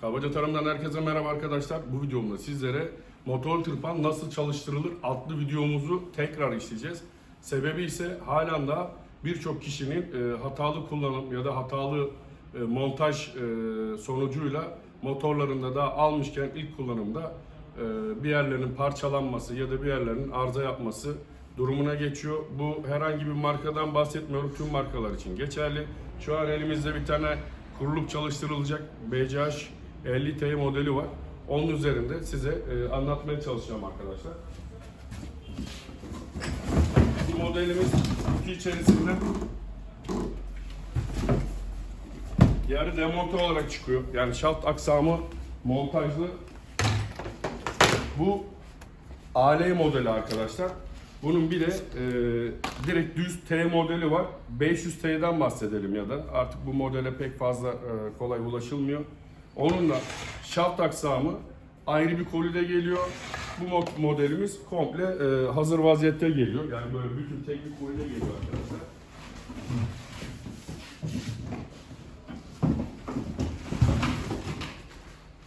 Kabaca Tarım'dan herkese merhaba arkadaşlar. Bu videomda sizlere motor tırpan nasıl çalıştırılır adlı videomuzu tekrar işleyeceğiz. Sebebi ise halen daha birçok kişinin e, hatalı kullanım ya da hatalı e, montaj e, sonucuyla motorlarında da almışken ilk kullanımda e, bir yerlerinin parçalanması ya da bir yerlerinin arıza yapması durumuna geçiyor. Bu herhangi bir markadan bahsetmiyorum. Tüm markalar için geçerli. Şu an elimizde bir tane kurulup çalıştırılacak BCH 50T modeli var. Onun üzerinde size e, anlatmaya çalışacağım arkadaşlar. Bu modelimiz kutu içerisinde yarı demonte olarak çıkıyor. Yani şaft aksamı montajlı. Bu AL modeli arkadaşlar. Bunun bir de e, direkt düz T modeli var. 500T'den bahsedelim ya da artık bu modele pek fazla e, kolay ulaşılmıyor. Onun da şaft aksamı ayrı bir kolide geliyor. Bu mo- modelimiz komple e, hazır vaziyette geliyor. Yani böyle bütün tek bir kolide geliyor arkadaşlar.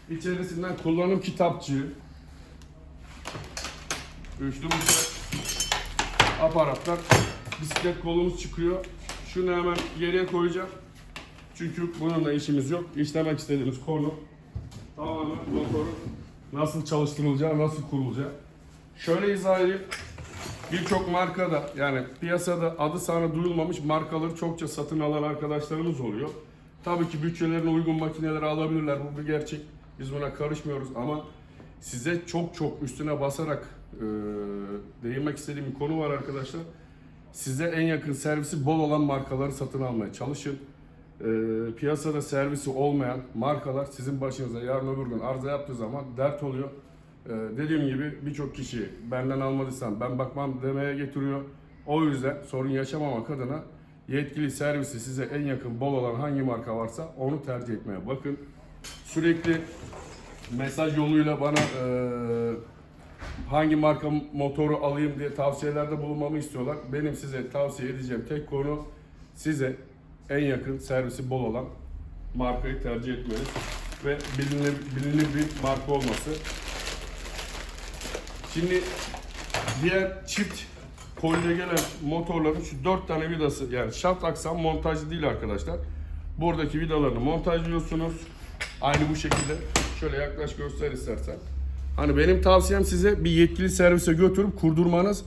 İçerisinden kullanım kitapçığı, üçlü bıçak, aparatlar, bisiklet kolumuz çıkıyor. Şunu hemen geriye koyacağım. Çünkü bununla işimiz yok. İşlemek istediğimiz konu tamamen motorun nasıl çalıştırılacağı, nasıl kurulacağı. Şöyle izah edeyim. Birçok markada yani piyasada adı sana duyulmamış markaları çokça satın alan arkadaşlarımız oluyor. Tabii ki bütçelerine uygun makineleri alabilirler. Bu bir gerçek. Biz buna karışmıyoruz ama size çok çok üstüne basarak e, değinmek istediğim bir konu var arkadaşlar. Size en yakın servisi bol olan markaları satın almaya çalışın. E, piyasada servisi olmayan markalar sizin başınıza yarın öbür gün arıza yaptığı zaman dert oluyor. E, dediğim gibi birçok kişi benden almadıysan ben bakmam demeye getiriyor. O yüzden sorun yaşamamak adına yetkili servisi size en yakın bol olan hangi marka varsa onu tercih etmeye bakın. Sürekli mesaj yoluyla bana e, hangi marka motoru alayım diye tavsiyelerde bulunmamı istiyorlar. Benim size tavsiye edeceğim tek konu size en yakın servisi bol olan markayı tercih etmeniz ve bilinir, bilinir bir marka olması. Şimdi diğer çift kolye gelen motorların şu dört tane vidası yani şaft aksam montajlı değil arkadaşlar. Buradaki vidalarını montajlıyorsunuz. Aynı bu şekilde. Şöyle yaklaş göster istersen. Hani benim tavsiyem size bir yetkili servise götürüp kurdurmanız.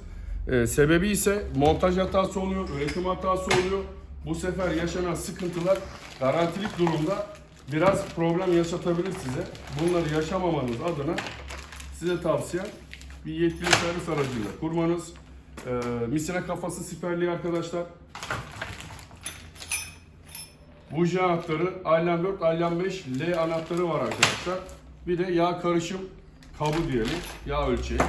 Ee, sebebi ise montaj hatası oluyor, üretim hatası oluyor. Bu sefer yaşanan sıkıntılar garantilik durumda biraz problem yaşatabilir size. Bunları yaşamamanız adına size tavsiyem bir yetkili servis aracıyla kurmanız. Ee, misine kafası siperliği arkadaşlar. Buji anahtarı, Allen 4, Allen 5, L anahtarı var arkadaşlar. Bir de yağ karışım kabı diyelim, yağ ölçeği.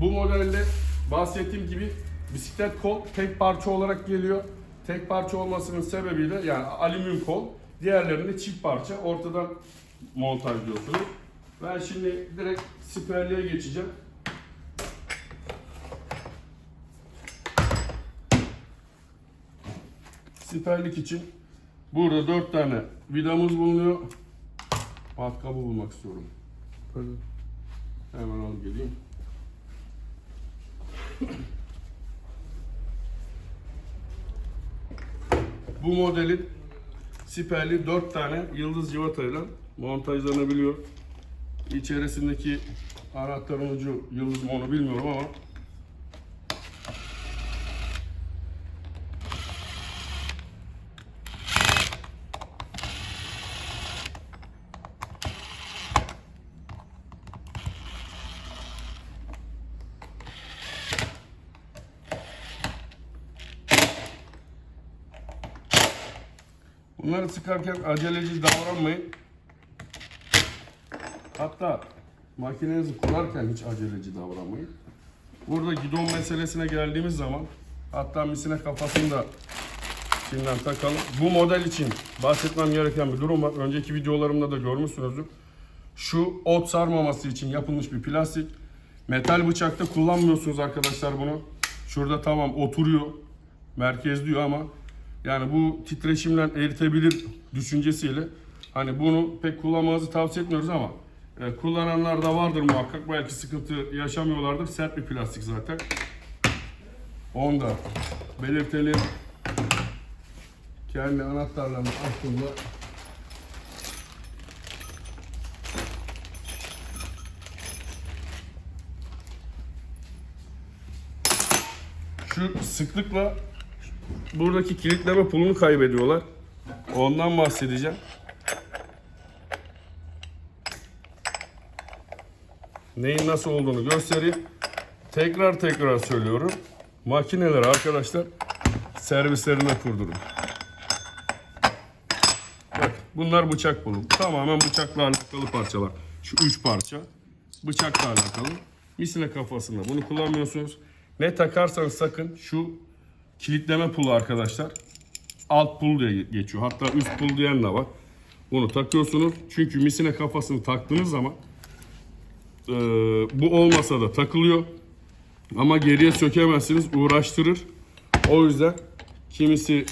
Bu modelde bahsettiğim gibi bisiklet kol tek parça olarak geliyor. Tek parça olmasının sebebiyle yani alüminyum kol, diğerlerinde çift parça ortadan montajlıyorsunuz. Ben şimdi direkt siperliğe geçeceğim. Siperlik için burada dört tane vidamız bulunuyor. Matkabı bulmak istiyorum. Pardon. Hemen alıp geleyim. Bu modelin siperli 4 tane yıldız civatayla montajlanabiliyor. İçerisindeki anahtarın ucu yıldız mı onu bilmiyorum ama bunları sıkarken aceleci davranmayın. Hatta makinenizi kurarken hiç aceleci davranmayın. Burada gidon meselesine geldiğimiz zaman hatta misine kafasını da şimdiden takalım. Bu model için bahsetmem gereken bir durum var. Önceki videolarımda da görmüşsünüzdür. Şu ot sarmaması için yapılmış bir plastik. Metal bıçakta kullanmıyorsunuz arkadaşlar bunu. Şurada tamam oturuyor. Merkezliyor ama yani bu titreşimle eritebilir düşüncesiyle Hani bunu pek kullanmanızı tavsiye etmiyoruz ama e, kullananlar da vardır muhakkak. Belki sıkıntı yaşamıyorlardır. Sert bir plastik zaten. Onu da belirtelim. Kendi anahtarlarını açtığımda şu sıklıkla buradaki kilitleme pulunu kaybediyorlar. Ondan bahsedeceğim. Neyin nasıl olduğunu göstereyim. Tekrar tekrar söylüyorum. Makineleri arkadaşlar servislerine kurdurun. Bak bunlar bıçak pulu. Tamamen bıçakla alakalı parçalar. Şu üç parça bıçakla alakalı. Misine kafasında bunu kullanmıyorsunuz. Ne takarsanız sakın şu kilitleme pulu arkadaşlar. Alt pul diye geçiyor. Hatta üst pul diyen de var. Bunu takıyorsunuz. Çünkü misine kafasını taktığınız zaman eee, bu olmasa da takılıyor. Ama geriye sökemezsiniz. Uğraştırır. O yüzden kimisi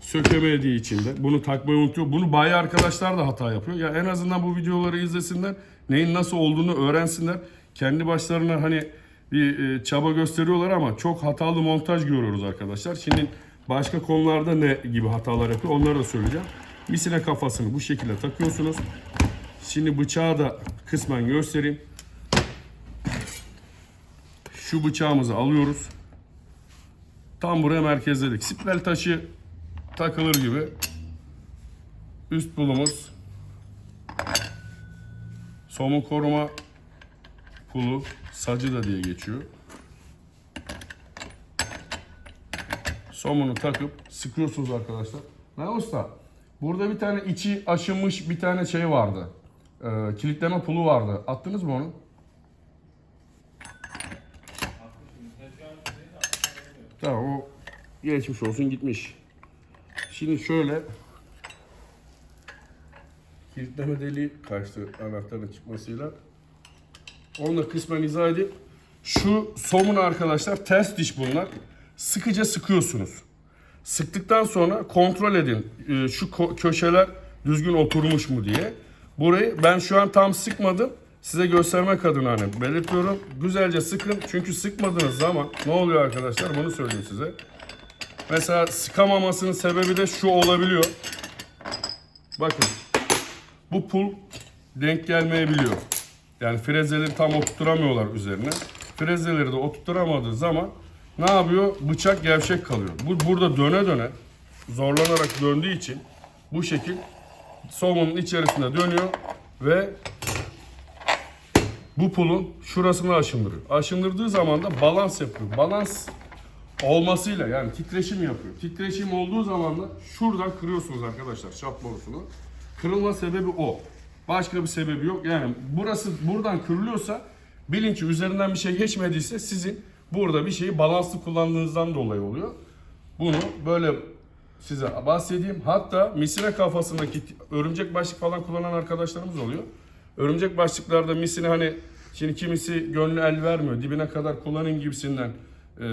sökemediği için de bunu takmayı unutuyor. Bunu bayi arkadaşlar da hata yapıyor. Ya en azından bu videoları izlesinler. Neyin nasıl olduğunu öğrensinler. Kendi başlarına hani bir e, çaba gösteriyorlar ama çok hatalı montaj görüyoruz arkadaşlar. Şimdi başka konularda ne gibi hatalar yapıyor onları da söyleyeceğim. Misine kafasını bu şekilde takıyorsunuz. Şimdi bıçağı da kısmen göstereyim. Şu bıçağımızı alıyoruz. Tam buraya merkezledik. Spiral taşı takılır gibi. Üst pulumuz. Somun koruma pulu. Sacı da diye geçiyor. Somunu takıp sıkıyorsunuz arkadaşlar. Ne usta? Burada bir tane içi aşınmış bir tane şey vardı. Ee, kilitleme pulu vardı. Attınız mı onu? Tamam o geçmiş olsun gitmiş. Şimdi şöyle kilitleme deliği kaçtı anahtarın çıkmasıyla. Onu da kısmen izah edeyim. Şu somun arkadaşlar ters diş bunlar. Sıkıca sıkıyorsunuz. Sıktıktan sonra kontrol edin. Ee, Şu köşeler düzgün oturmuş mu diye. Burayı ben şu an tam sıkmadım. Size göstermek adına hani belirtiyorum. Güzelce sıkın. Çünkü sıkmadığınız zaman ne oluyor arkadaşlar? Bunu söyleyeyim size. Mesela sıkamamasının sebebi de şu olabiliyor. Bakın. Bu pul denk gelmeyebiliyor. Yani frezeleri tam oturtturamıyorlar üzerine. Frezeleri de oturtturamadığı zaman ne yapıyor? Bıçak gevşek kalıyor. Bu burada döne döne zorlanarak döndüğü için bu şekil somunun içerisinde dönüyor ve bu pulun şurasını aşındırıyor. Aşındırdığı zaman da balans yapıyor. Balans olmasıyla yani titreşim yapıyor. Titreşim olduğu zaman da şuradan kırıyorsunuz arkadaşlar şap borusunu. Kırılma sebebi o. Başka bir sebebi yok. Yani burası buradan kırılıyorsa bilin üzerinden bir şey geçmediyse sizin burada bir şeyi balanslı kullandığınızdan dolayı oluyor. Bunu böyle size bahsedeyim. Hatta misine kafasındaki örümcek başlık falan kullanan arkadaşlarımız oluyor. Örümcek başlıklarda misine hani şimdi kimisi gönlü el vermiyor. Dibine kadar kullanayım gibisinden eee,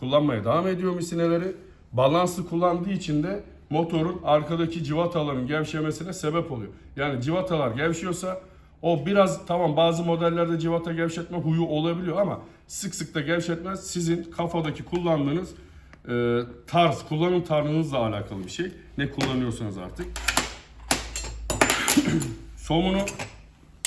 kullanmaya devam ediyor misineleri. Balanslı kullandığı için de motorun arkadaki civataların gevşemesine sebep oluyor. Yani civatalar gevşiyorsa o biraz tamam bazı modellerde civata gevşetme huyu olabiliyor ama sık sık da gevşetmez. Sizin kafadaki kullandığınız e, tarz, kullanım tarzınızla alakalı bir şey. Ne kullanıyorsanız artık. Somunu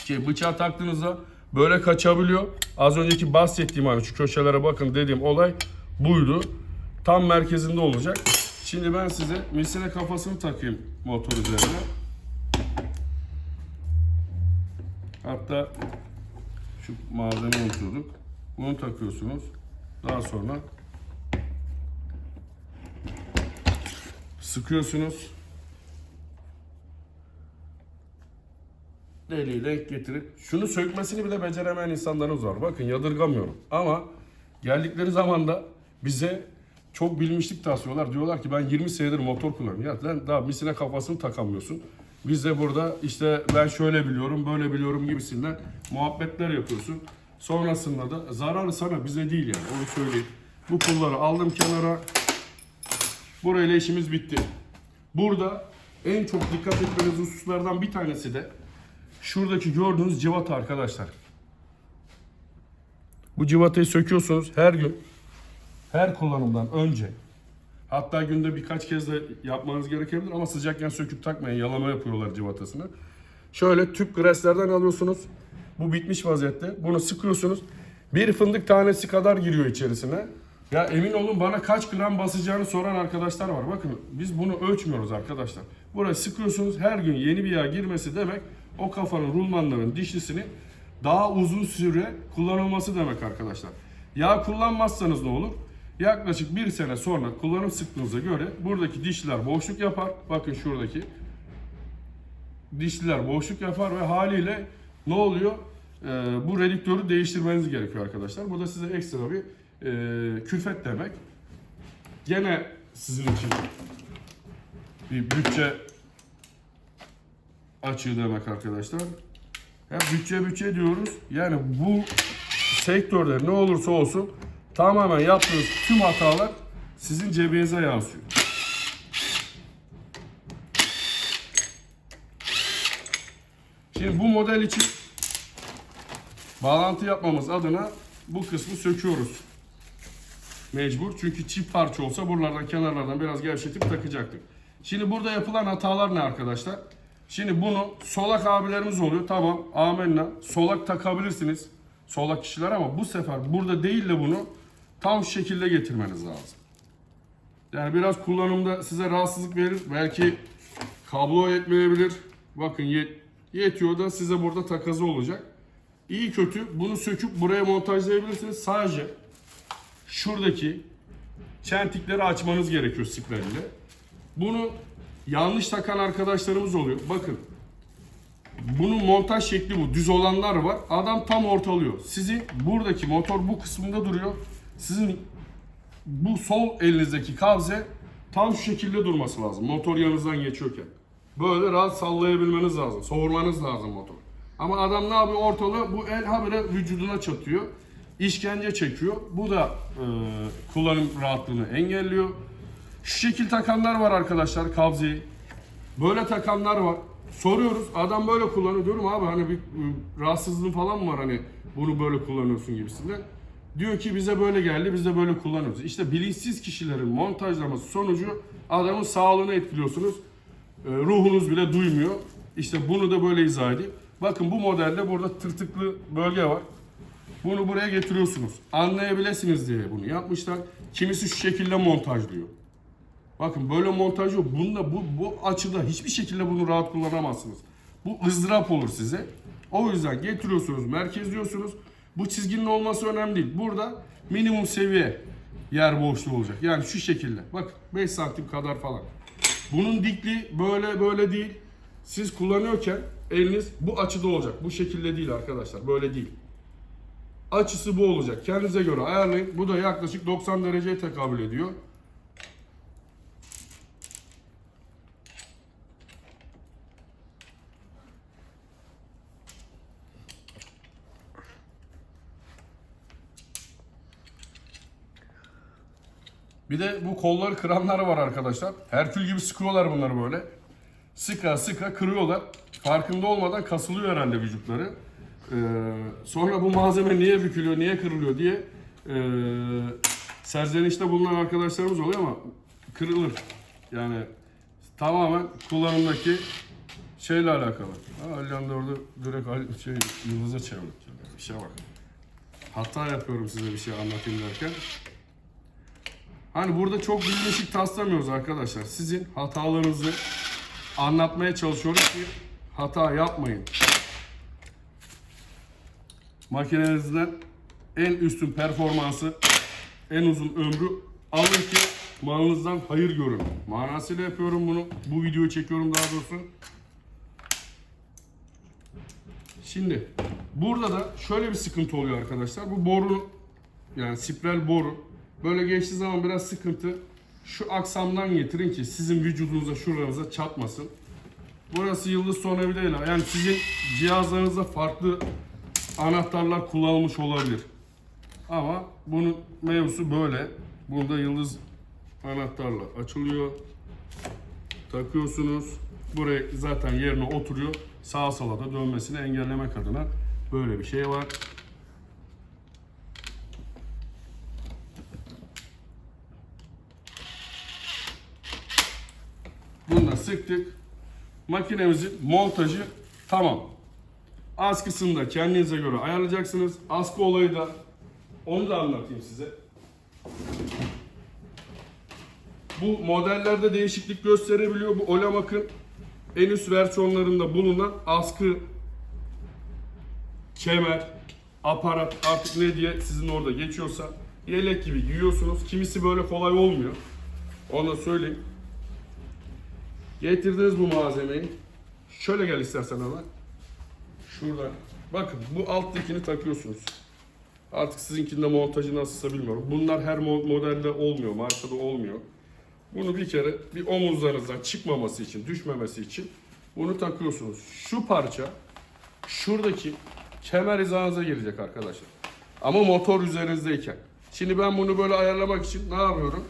şey, bıçağı taktığınızda böyle kaçabiliyor. Az önceki bahsettiğim hani şu köşelere bakın dediğim olay buydu. Tam merkezinde olacak. Şimdi ben size misine kafasını takayım motor üzerine. Hatta şu malzemeyi unutuyorduk. Bunu takıyorsunuz. Daha sonra sıkıyorsunuz. Deliği denk getirip şunu sökmesini bile beceremeyen insanlarımız var. Bakın yadırgamıyorum. Ama geldikleri zaman da bize çok bilmişlik taslıyorlar. Diyorlar ki ben 20 senedir motor kullanıyorum. Ya lan daha misine kafasını takamıyorsun. Biz de burada işte ben şöyle biliyorum, böyle biliyorum gibisinden muhabbetler yapıyorsun. Sonrasında da zararı sana bize değil yani onu söyleyeyim. Bu pulları aldım kenara. Burayla işimiz bitti. Burada en çok dikkat etmeniz hususlardan bir tanesi de şuradaki gördüğünüz civata arkadaşlar. Bu civatayı söküyorsunuz her gün. Her kullanımdan önce. Hatta günde birkaç kez de yapmanız gerekebilir ama sıcakken söküp takmayın. Yalama yapıyorlar civatasını. Şöyle tüp greslerden alıyorsunuz. Bu bitmiş vaziyette. Bunu sıkıyorsunuz. Bir fındık tanesi kadar giriyor içerisine. Ya emin olun bana kaç gram basacağını soran arkadaşlar var. Bakın biz bunu ölçmüyoruz arkadaşlar. Buraya sıkıyorsunuz. Her gün yeni bir yağ girmesi demek o kafanın rulmanların dişlisini daha uzun süre kullanılması demek arkadaşlar. Yağ kullanmazsanız ne olur? Yaklaşık bir sene sonra kullanım sıklığınıza göre buradaki dişliler boşluk yapar. Bakın şuradaki dişliler boşluk yapar ve haliyle ne oluyor? Ee, bu redüktörü değiştirmeniz gerekiyor arkadaşlar. Bu da size ekstra bir e, külfet demek. Gene sizin için bir bütçe açığı demek arkadaşlar. Ya bütçe bütçe diyoruz. Yani bu sektörde ne olursa olsun tamamen yaptığınız tüm hatalar sizin cebinize yansıyor. Şimdi bu model için bağlantı yapmamız adına bu kısmı söküyoruz. Mecbur. Çünkü çift parça olsa buralardan kenarlardan biraz gevşetip takacaktık. Şimdi burada yapılan hatalar ne arkadaşlar? Şimdi bunu solak abilerimiz oluyor. Tamam amenna. Solak takabilirsiniz. Solak kişiler ama bu sefer burada değil de bunu tam şekilde getirmeniz lazım. Yani biraz kullanımda size rahatsızlık verir. Belki kablo yetmeyebilir. Bakın yet yetiyor da size burada takazı olacak. İyi kötü bunu söküp buraya montajlayabilirsiniz. Sadece şuradaki çentikleri açmanız gerekiyor sprayla. Bunu yanlış takan arkadaşlarımız oluyor. Bakın. Bunun montaj şekli bu. Düz olanlar var. Adam tam ortalıyor. Sizin buradaki motor bu kısmında duruyor. Sizin bu sol elinizdeki kabze tam şu şekilde durması lazım. Motor yanınızdan geçiyorken. Böyle rahat sallayabilmeniz lazım. Soğurmanız lazım motor. Ama adam ne yapıyor ortalığı? Bu el habire vücuduna çatıyor. İşkence çekiyor. Bu da e, kullanım rahatlığını engelliyor. Şu şekil takanlar var arkadaşlar kabzeyi. Böyle takanlar var. Soruyoruz. Adam böyle kullanıyor. Diyorum abi hani bir e, rahatsızlığın falan mı var hani bunu böyle kullanıyorsun gibisinden. Diyor ki bize böyle geldi biz de böyle kullanıyoruz. İşte bilinçsiz kişilerin montajlaması sonucu adamın sağlığını etkiliyorsunuz. E, ruhunuz bile duymuyor. İşte bunu da böyle izah edeyim. Bakın bu modelde burada tırtıklı bölge var. Bunu buraya getiriyorsunuz. Anlayabilirsiniz diye bunu yapmışlar. Kimisi şu şekilde montajlıyor. Bakın böyle montaj yok. Bunda bu, bu açıda hiçbir şekilde bunu rahat kullanamazsınız. Bu ızdırap olur size. O yüzden getiriyorsunuz, merkezliyorsunuz. Bu çizginin olması önemli değil. Burada minimum seviye yer boşluğu olacak. Yani şu şekilde. Bak 5 santim kadar falan. Bunun dikliği böyle böyle değil. Siz kullanıyorken eliniz bu açıda olacak. Bu şekilde değil arkadaşlar. Böyle değil. Açısı bu olacak. Kendinize göre ayarlayın. Bu da yaklaşık 90 dereceye tekabül ediyor. Bir de bu kolları kıranlar var arkadaşlar. Herkül gibi sıkıyorlar bunları böyle. Sıka sıka kırıyorlar. Farkında olmadan kasılıyor herhalde vücutları. Ee, sonra bu malzeme niye bükülüyor, niye kırılıyor diye e, serzenişte bulunan arkadaşlarımız oluyor ama kırılır. Yani tamamen kullanımdaki şeyle alakalı. Ha, Alihan da orada direkt şey, yıldıza çevirdik. Bir şey bak. Hata yapıyorum size bir şey anlatayım derken. Hani burada çok bilmişik taslamıyoruz arkadaşlar. Sizin hatalarınızı anlatmaya çalışıyoruz ki hata yapmayın. Makinenizden en üstün performansı, en uzun ömrü alın ki malınızdan hayır görün. Manasıyla yapıyorum bunu. Bu videoyu çekiyorum daha doğrusu. Şimdi burada da şöyle bir sıkıntı oluyor arkadaşlar. Bu boru yani spiral boru böyle geçtiği zaman biraz sıkıntı. Şu aksamdan getirin ki sizin vücudunuza şuranıza çatmasın. Burası yıldız sonravi değil. Yani sizin cihazlarınızda farklı anahtarlar kullanılmış olabilir. Ama bunun mevzusu böyle. Burada yıldız anahtarla açılıyor. Takıyorsunuz. buraya zaten yerine oturuyor. Sağa sola da dönmesini engellemek adına böyle bir şey var. Bunu da sıktık. Makinemizin montajı tamam. Askısını da kendinize göre ayarlayacaksınız. Askı olayı da onu da anlatayım size. Bu modellerde değişiklik gösterebiliyor. Bu Olamak'ın en üst versiyonlarında bulunan askı kemer, aparat artık ne diye sizin orada geçiyorsa yelek gibi giyiyorsunuz. Kimisi böyle kolay olmuyor. Onu da söyleyeyim. Getirdiniz bu malzemeyi. Şöyle gel istersen hemen. Şurada. Bakın bu alttakini takıyorsunuz. Artık sizinkinde montajı nasılsa bilmiyorum. Bunlar her mo- modelde olmuyor, markada olmuyor. Bunu bir kere bir omuzlarınızdan çıkmaması için, düşmemesi için bunu takıyorsunuz. Şu parça şuradaki kemer hizanıza gelecek arkadaşlar. Ama motor üzerinizdeyken. Şimdi ben bunu böyle ayarlamak için ne yapıyorum?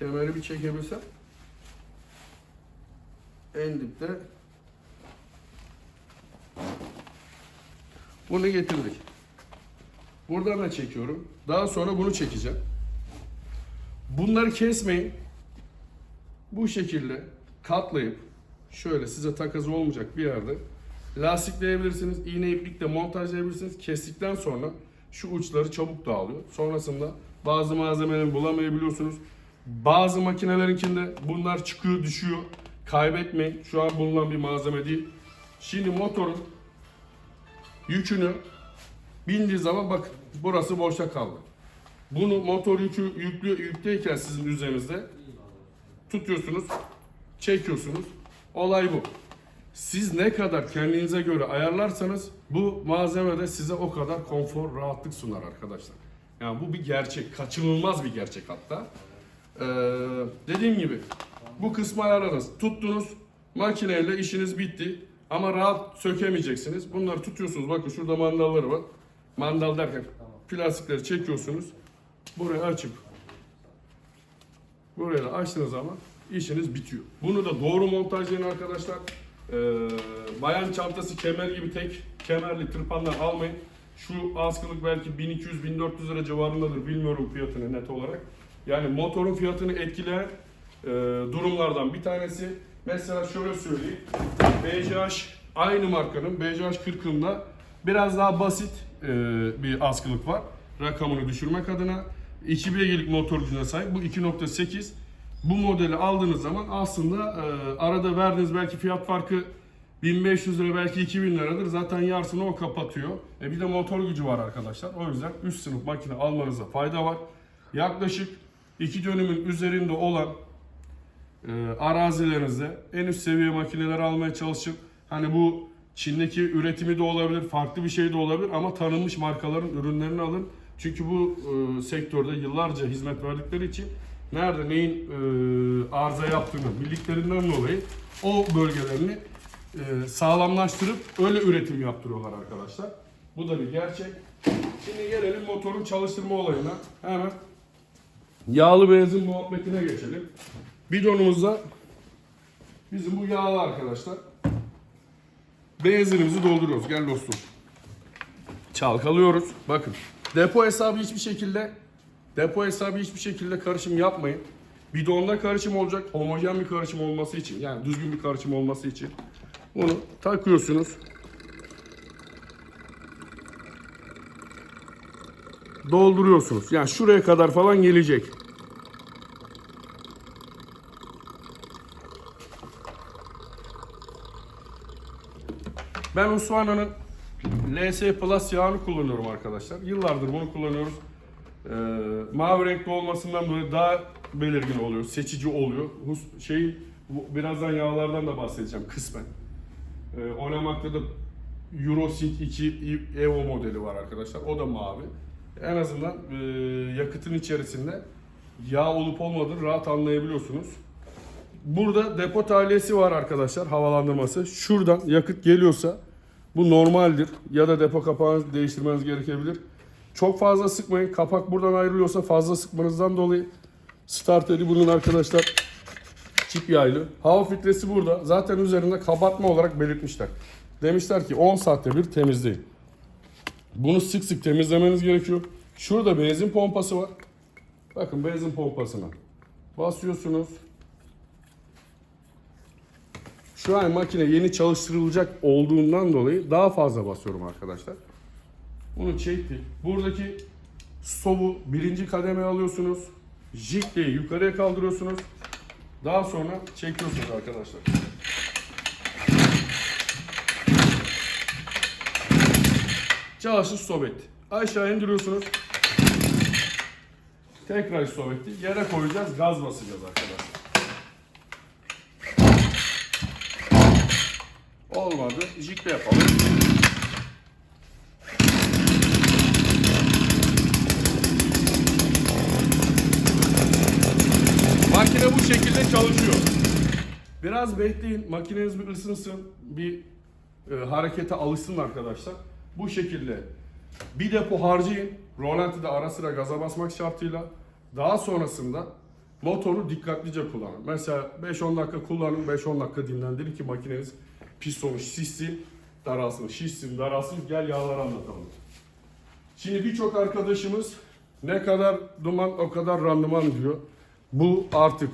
Kemeri bir çekebilsem. En dipte bunu getirdik. Buradan da çekiyorum. Daha sonra bunu çekeceğim. Bunları kesmeyin. Bu şekilde katlayıp şöyle size takası olmayacak bir yerde lastikleyebilirsiniz. İğne iplikle montajlayabilirsiniz. Kestikten sonra şu uçları çabuk dağılıyor. Sonrasında bazı malzemeleri bulamayabiliyorsunuz. Bazı makinelerinkinde bunlar çıkıyor, düşüyor. Kaybetmeyin. Şu an bulunan bir malzeme değil. Şimdi motorun yükünü bindiği zaman bakın burası boşta kaldı. Bunu motor yükü yüklü, yükteyken sizin üzerinizde tutuyorsunuz, çekiyorsunuz. Olay bu. Siz ne kadar kendinize göre ayarlarsanız bu malzeme de size o kadar konfor, rahatlık sunar arkadaşlar. Yani bu bir gerçek, kaçınılmaz bir gerçek hatta. Ee, dediğim gibi bu kısmı ayarladınız, tuttunuz, makineyle işiniz bitti. Ama rahat sökemeyeceksiniz. Bunları tutuyorsunuz. Bakın şurada mandalları var. Mandal derken plastikleri çekiyorsunuz. Burayı açıp burayı da açtığınız zaman işiniz bitiyor. Bunu da doğru montajlayın arkadaşlar. Ee, bayan çantası kemer gibi tek kemerli tırpanlar almayın. Şu askılık belki 1200-1400 lira civarındadır. Bilmiyorum fiyatını net olarak. Yani motorun fiyatını etkileyen e, durumlardan bir tanesi. Mesela şöyle söyleyeyim. BCH aynı markanın BCH 40'ında biraz daha basit e, bir askılık var. Rakamını düşürmek adına. 2 beygirlik motor gücüne sahip. Bu 2.8. Bu modeli aldığınız zaman aslında e, arada verdiğiniz belki fiyat farkı 1500 lira belki 2000 liradır. Zaten yarısını o kapatıyor. E bir de motor gücü var arkadaşlar. O yüzden üst sınıf makine almanıza fayda var. Yaklaşık iki dönümün üzerinde olan e, arazilerinizde en üst seviye makineler almaya çalışın. Hani bu Çin'deki üretimi de olabilir, farklı bir şey de olabilir ama tanınmış markaların ürünlerini alın. Çünkü bu e, sektörde yıllarca hizmet verdikleri için nerede neyin e, arıza yaptığını bildiklerinden dolayı o bölgelerini e, sağlamlaştırıp öyle üretim yaptırıyorlar arkadaşlar. Bu da bir gerçek. Şimdi gelelim motorun çalıştırma olayına. Hemen yağlı benzin muhabbetine geçelim. Bidonumuzda bizim bu yağlı arkadaşlar. Benzinimizi dolduruyoruz. Gel dostum. Çalkalıyoruz. Bakın. Depo hesabı hiçbir şekilde depo hesabı hiçbir şekilde karışım yapmayın. Bidonda karışım olacak. Homojen bir karışım olması için. Yani düzgün bir karışım olması için. Bunu takıyorsunuz. Dolduruyorsunuz. Yani şuraya kadar falan gelecek. Ben Usmana'nın LS Plus yağını kullanıyorum arkadaşlar. Yıllardır bunu kullanıyoruz. Ee, mavi renkli olmasından dolayı daha belirgin oluyor, seçici oluyor. Hus- Şey, birazdan yağlardan da bahsedeceğim kısmen. Ee, Onamak'ta da Eurosync 2 Evo modeli var arkadaşlar. O da mavi. En azından e, yakıtın içerisinde yağ olup olmadığını rahat anlayabiliyorsunuz. Burada depo tahliyesi var arkadaşlar havalandırması. Şuradan yakıt geliyorsa bu normaldir ya da depo kapağını değiştirmeniz gerekebilir. Çok fazla sıkmayın. Kapak buradan ayrılıyorsa fazla sıkmanızdan dolayı starteri bunun arkadaşlar Çip yaylı. Hava filtresi burada. Zaten üzerinde kabartma olarak belirtmişler. Demişler ki 10 saatte bir temizleyin. Bunu sık sık temizlemeniz gerekiyor. Şurada benzin pompası var. Bakın benzin pompasına basıyorsunuz. Şu an makine yeni çalıştırılacak olduğundan dolayı daha fazla basıyorum arkadaşlar. Bunu çektik. Buradaki stovu birinci kademeye alıyorsunuz. Jikleyi yukarıya kaldırıyorsunuz. Daha sonra çekiyorsunuz arkadaşlar. Çalışır stop etti. Aşağı indiriyorsunuz. Tekrar stop etti. Yere koyacağız. Gaz basacağız arkadaşlar. Olmadı. Jikle yapalım. Makine bu şekilde çalışıyor. Biraz bekleyin. Makineniz bir ısınsın. Bir e, harekete alışsın arkadaşlar. Bu şekilde bir depo harcayın. Rolanti'de ara sıra gaza basmak şartıyla. Daha sonrasında motoru dikkatlice kullanın. Mesela 5-10 dakika kullanın, 5-10 dakika dinlendirin ki makineniz pistonu şişsin, daralsın, şişsin, daralsın. Gel yağları anlatalım. Şimdi birçok arkadaşımız ne kadar duman o kadar randıman diyor. Bu artık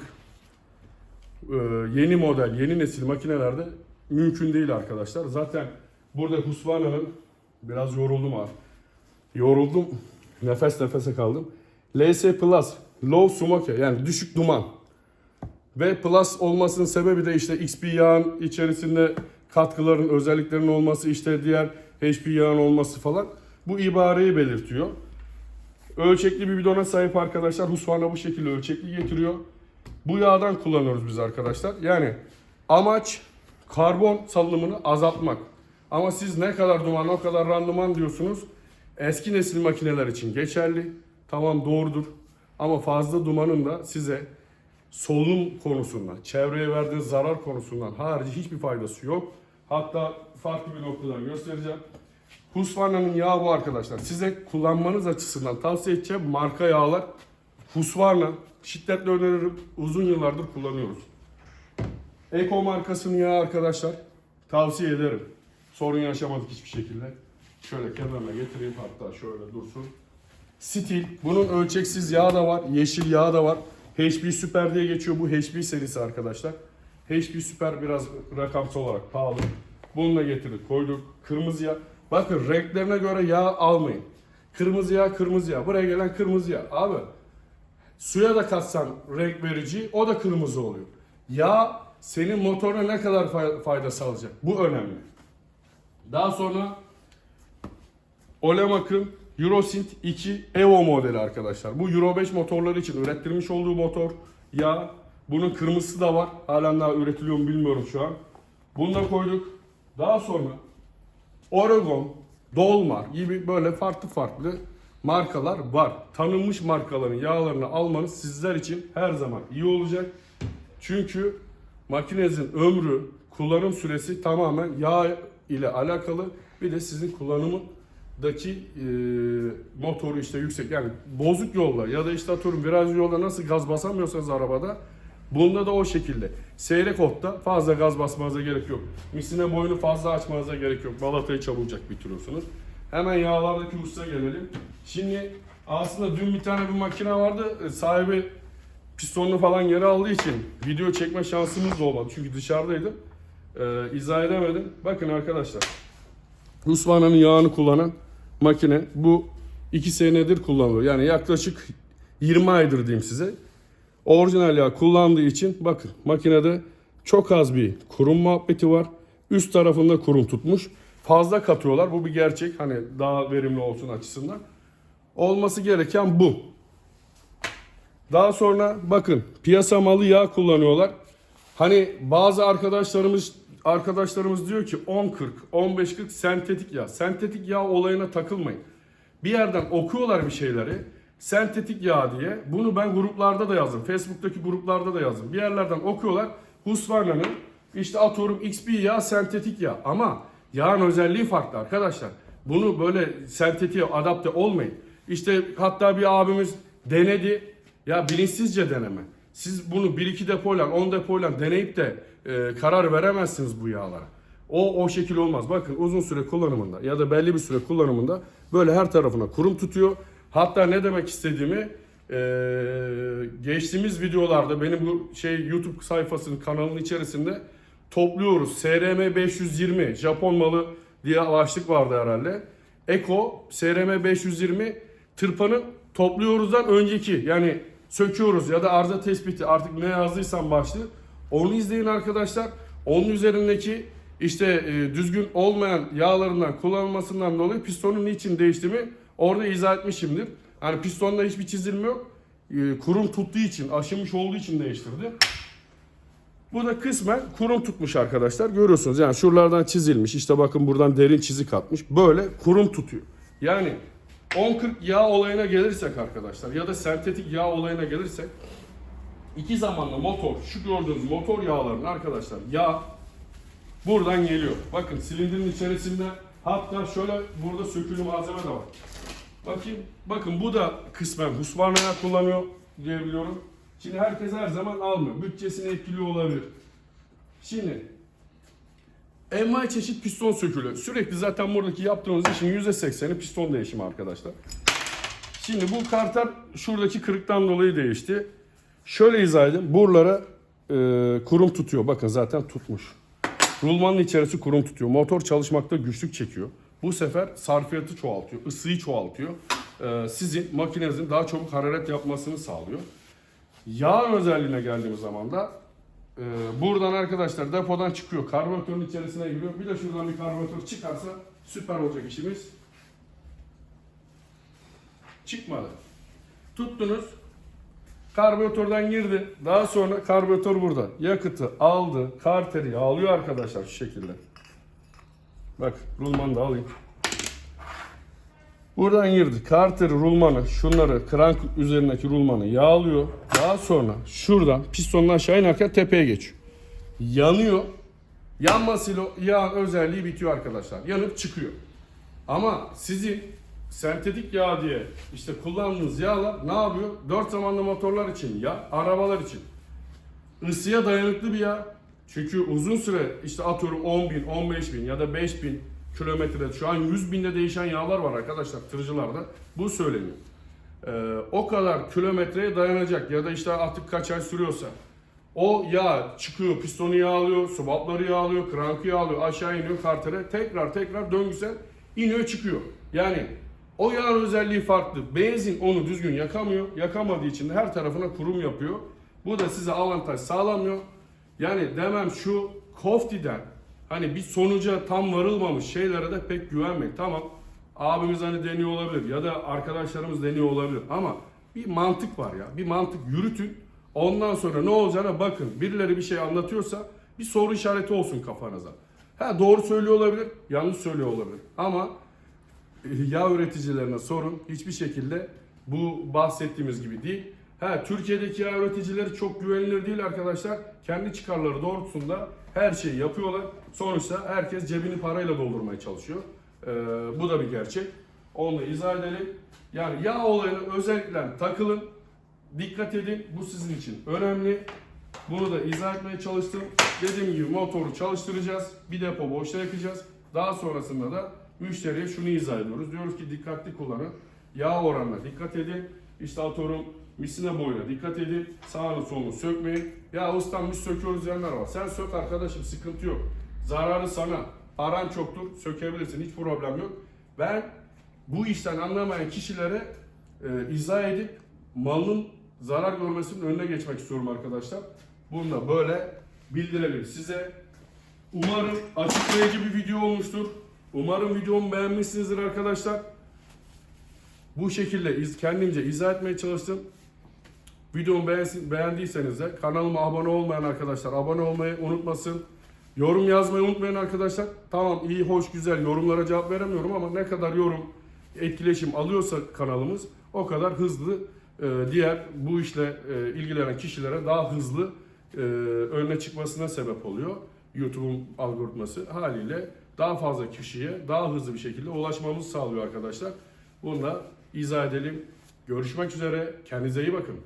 e, yeni model, yeni nesil makinelerde mümkün değil arkadaşlar. Zaten burada Husqvarna'nın biraz yoruldum abi. Yoruldum. Nefes nefese kaldım. LS Plus Low Smoke yani düşük duman. Ve Plus olmasının sebebi de işte XP yağın içerisinde katkıların özelliklerinin olması, işte diğer HP yağın olması falan. Bu ibareyi belirtiyor. Ölçekli bir bidona sahip arkadaşlar. Husqvarna bu şekilde ölçekli getiriyor. Bu yağdan kullanıyoruz biz arkadaşlar. Yani amaç karbon salınımını azaltmak. Ama siz ne kadar duman o kadar randıman diyorsunuz. Eski nesil makineler için geçerli. Tamam doğrudur. Ama fazla dumanın da size solunum konusundan, çevreye verdiği zarar konusundan harici hiçbir faydası yok. Hatta farklı bir noktadan göstereceğim. Husqvarna'nın yağı bu arkadaşlar. Size kullanmanız açısından tavsiye edeceğim marka yağlar. Husqvarna şiddetle öneririm. Uzun yıllardır kullanıyoruz. Eko markasının yağı arkadaşlar. Tavsiye ederim. Sorun yaşamadık hiçbir şekilde. Şöyle kenarına getireyim hatta şöyle dursun. Stil. Bunun ölçeksiz yağı da var. Yeşil yağı da var. HP Super diye geçiyor. Bu HP serisi arkadaşlar. HP Super biraz rakamsal olarak pahalı. Bunu da getirdik koyduk. Kırmızı yağ. Bakın renklerine göre yağ almayın. Kırmızı yağ kırmızı yağ. Buraya gelen kırmızı yağ. Abi suya da katsan renk verici o da kırmızı oluyor. Yağ senin motoruna ne kadar fay- fayda sağlayacak? Bu önemli. Daha sonra Olemak'ın Eurosint 2 Evo modeli arkadaşlar. Bu Euro 5 motorları için ürettirmiş olduğu motor. Ya bunun kırmızısı da var. Halen daha üretiliyor mu bilmiyorum şu an. Bunu da koyduk. Daha sonra Oregon, Dolmar gibi böyle farklı farklı markalar var. Tanınmış markaların yağlarını almanız sizler için her zaman iyi olacak. Çünkü makinenizin ömrü, kullanım süresi tamamen yağ ile alakalı. Bir de sizin kullanımındaki e, motoru işte yüksek yani bozuk yolda ya da işte atıyorum viraj yolda nasıl gaz basamıyorsanız arabada bunda da o şekilde. Seyrek otta fazla gaz basmanıza gerek yok. Misine boyunu fazla açmanıza gerek yok. Balatayı çabucak bitiriyorsunuz. Hemen yağlardaki usta gelelim. Şimdi aslında dün bir tane bir makine vardı. E, Sahibi pistonunu falan geri aldığı için video çekme şansımız da olmadı. Çünkü dışarıdaydım. Ee, izah edemedim. Bakın arkadaşlar. Husqvarna'nın yağını kullanan makine bu 2 senedir kullanılıyor. Yani yaklaşık 20 aydır diyeyim size. Orijinal yağ kullandığı için bakın makinede çok az bir kurum muhabbeti var. Üst tarafında kurum tutmuş. Fazla katıyorlar. Bu bir gerçek. Hani daha verimli olsun açısından. Olması gereken bu. Daha sonra bakın piyasa malı yağ kullanıyorlar. Hani bazı arkadaşlarımız arkadaşlarımız diyor ki 10-40, 15-40 sentetik yağ. Sentetik yağ olayına takılmayın. Bir yerden okuyorlar bir şeyleri. Sentetik yağ diye. Bunu ben gruplarda da yazdım. Facebook'taki gruplarda da yazdım. Bir yerlerden okuyorlar. Husqvarna'nın işte atıyorum XP yağ sentetik yağ. Ama yağın özelliği farklı arkadaşlar. Bunu böyle sentetiğe adapte olmayın. İşte hatta bir abimiz denedi. Ya bilinçsizce deneme. Siz bunu 1-2 depoyla 10 depoyla deneyip de e, karar veremezsiniz bu yağlara. O o şekil olmaz. Bakın uzun süre kullanımında ya da belli bir süre kullanımında böyle her tarafına kurum tutuyor. Hatta ne demek istediğimi e, geçtiğimiz videolarda benim bu şey YouTube sayfasının kanalının içerisinde topluyoruz. SRM 520 Japon malı diye başlık vardı herhalde. Eko SRM 520 tırpanı topluyoruzdan önceki yani söküyoruz ya da arıza tespiti artık ne yazdıysam başlığı onu izleyin arkadaşlar. Onun üzerindeki işte e, düzgün olmayan yağlarından kullanılmasından dolayı pistonun niçin değiştiğimi orada izah etmişimdir. Hani pistonda hiçbir çizilme yok. E, kurum tuttuğu için, aşınmış olduğu için değiştirdi. Bu da kısmen kurum tutmuş arkadaşlar. Görüyorsunuz yani şuralardan çizilmiş. İşte bakın buradan derin çizik atmış. Böyle kurum tutuyor. Yani 10-40 yağ olayına gelirsek arkadaşlar ya da sentetik yağ olayına gelirsek iki zamanlı motor, şu gördüğünüz motor yağlarının arkadaşlar yağ buradan geliyor. Bakın silindirin içerisinde hatta şöyle burada sökülü malzeme de var. Bakayım. Bakın bu da kısmen Husqvarna yağ kullanıyor diyebiliyorum. Şimdi herkes her zaman almıyor. Bütçesini etkiliyor olabilir. Şimdi envai çeşit piston sökülü. Sürekli zaten buradaki yaptığımız işin %80'i piston değişimi arkadaşlar. Şimdi bu karter şuradaki kırıktan dolayı değişti. Şöyle izah edeyim. Buralara e, kurum tutuyor. Bakın zaten tutmuş. Rulmanın içerisi kurum tutuyor. Motor çalışmakta güçlük çekiyor. Bu sefer sarfiyatı çoğaltıyor, ısıyı çoğaltıyor. E, sizin makinenizin daha çabuk hararet yapmasını sağlıyor. Yağ özelliğine geldiğimiz zaman da e, buradan arkadaşlar depodan çıkıyor. Karbüratörün içerisine giriyor. Bir de şuradan bir karbüratör çıkarsa süper olacak işimiz. Çıkmadı. Tuttunuz. Karbüratörden girdi. Daha sonra karbüratör burada. Yakıtı aldı. Karteri yağlıyor arkadaşlar şu şekilde. Bak rulmanı da alayım. Buradan girdi. Karteri, rulmanı, şunları, krank üzerindeki rulmanı yağlıyor. Daha sonra şuradan pistonun aşağı inerken tepeye geçiyor. Yanıyor. Yanmasıyla yağın özelliği bitiyor arkadaşlar. Yanıp çıkıyor. Ama sizin sentetik yağ diye işte kullandığınız yağlar ne yapıyor? Dört zamanlı motorlar için ya arabalar için ısıya dayanıklı bir yağ. Çünkü uzun süre işte atıyorum 10 bin, 15 bin ya da 5 bin kilometrede şu an 100 binde değişen yağlar var arkadaşlar tırcılarda. Bu söyleniyor. Ee, o kadar kilometreye dayanacak ya da işte artık kaç ay sürüyorsa o yağ çıkıyor, pistonu yağlıyor, swapları yağlıyor, krankı yağlıyor, aşağı iniyor kartere. Tekrar tekrar döngüsel iniyor çıkıyor. Yani o yağın özelliği farklı. Benzin onu düzgün yakamıyor. Yakamadığı için de her tarafına kurum yapıyor. Bu da size avantaj sağlamıyor. Yani demem şu Kofti'den hani bir sonuca tam varılmamış şeylere de pek güvenmeyin. Tamam abimiz hani deniyor olabilir ya da arkadaşlarımız deniyor olabilir ama bir mantık var ya. Bir mantık yürütün. Ondan sonra ne olacağına bakın. Birileri bir şey anlatıyorsa bir soru işareti olsun kafanıza. Ha doğru söylüyor olabilir, yanlış söylüyor olabilir. Ama yağ üreticilerine sorun. Hiçbir şekilde bu bahsettiğimiz gibi değil. Ha Türkiye'deki yağ üreticileri çok güvenilir değil arkadaşlar. Kendi çıkarları doğrultusunda her şeyi yapıyorlar. Sonuçta herkes cebini parayla doldurmaya çalışıyor. Ee, bu da bir gerçek. Onu izah edelim. Yani yağ olayına özellikle takılın. Dikkat edin. Bu sizin için önemli. Bunu da izah etmeye çalıştım. Dediğim gibi motoru çalıştıracağız. Bir depo boşta yakacağız. Daha sonrasında da müşteriye şunu izah ediyoruz. Diyoruz ki dikkatli kullanın. Yağ oranına dikkat edin. İşte atıyorum misine boyuna dikkat edin. Sağını solunu sökmeyin. Ya ustam biz söküyoruz diyenler var. Sen sök arkadaşım sıkıntı yok. Zararı sana. Paran çoktur. Sökebilirsin. Hiç problem yok. Ben bu işten anlamayan kişilere e, izah edip malın zarar görmesinin önüne geçmek istiyorum arkadaşlar. Bunu da böyle bildirelim size. Umarım açıklayıcı bir video olmuştur. Umarım videomu beğenmişsinizdir arkadaşlar. Bu şekilde kendimce izah etmeye çalıştım. Videomu beğendiyseniz de kanalıma abone olmayan arkadaşlar abone olmayı unutmasın. Yorum yazmayı unutmayın arkadaşlar. Tamam iyi, hoş, güzel yorumlara cevap veremiyorum ama ne kadar yorum, etkileşim alıyorsa kanalımız o kadar hızlı e, diğer bu işle e, ilgilenen kişilere daha hızlı e, önüne çıkmasına sebep oluyor. YouTube'un algoritması haliyle daha fazla kişiye daha hızlı bir şekilde ulaşmamızı sağlıyor arkadaşlar. Bunu da izah edelim. Görüşmek üzere. Kendinize iyi bakın.